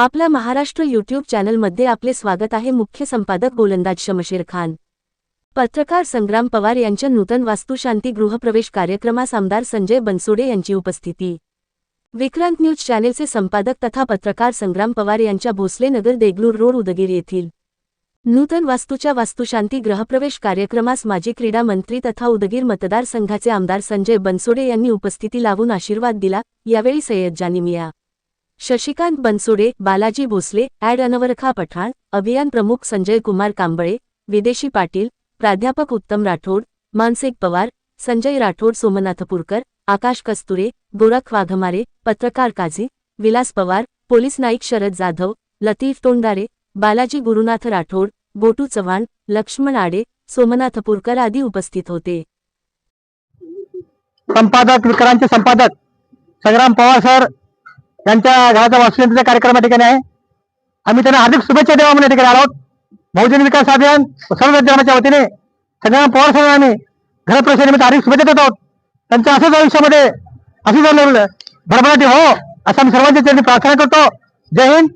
आपल्या महाराष्ट्र यूट्यूब चॅनलमध्ये आपले स्वागत आहे. मुख्य संपादक गोलंदाज शमशेर खान. पत्रकार संग्राम पवार यांच्या नूतन वास्तुशांती गृहप्रवेश कार्यक्रमास आमदार संजय बनसोडे यांची उपस्थिती. विक्रांत न्यूज चॅनेलचे संपादक तथा पत्रकार संग्राम पवार यांच्या भोसले नगर देगलूर रोड उदगीर येथील. नूतन वास्तूच्या वास्तुशांती गृहप्रवेश कार्यक्रमास माजी क्रीडा मंत्री तथा उदगीर मतदारसंघाचे आमदार संजय बनसोडे यांनी उपस्थिती लावून आशीर्वाद दिला. यावेळी सय्यद जानिमिया. शशिकांत बनसुडे बालाजी भोसले ॲड अनवरखा पठाण अभियान प्रमुख संजय कुमार कांबळे विदेशी पाटील प्राध्यापक उत्तम राठोड मानसिक पवार संजय राठोड सोमनाथपूरकर आकाश कस्तुरे गोरख वाघमारे पत्रकार काझी विलास पवार पोलीस नाईक शरद जाधव लतीफ तोंडारे बालाजी गुरुनाथ राठोड गोटू चव्हाण लक्ष्मण आडे सोमनाथपूरकर आदी उपस्थित होते. संपादक विक्रांतचे संपादक संग्राम पवार सर त्यांच्या घराचा वास्तुशांतीचा कार्यक्रम या ठिकाणी आहे. आम्ही त्यांना हार्दिक शुभेच्छा द्यावा म्हणून या ठिकाणी आलो बहुजन विकास अभियान सर्व जनाच्या वतीने सगळ्यांना पवार साहेबांनी घरप्रवेशानिमित्त हार्दिक शुभेच्छा देत आहोत. त्यांच्या असंच आयुष्यामध्ये असं झालं भरभराटी हो असं आम्ही सर्वांच्या त्यांनी प्रार्थना करतो. जय हिंद.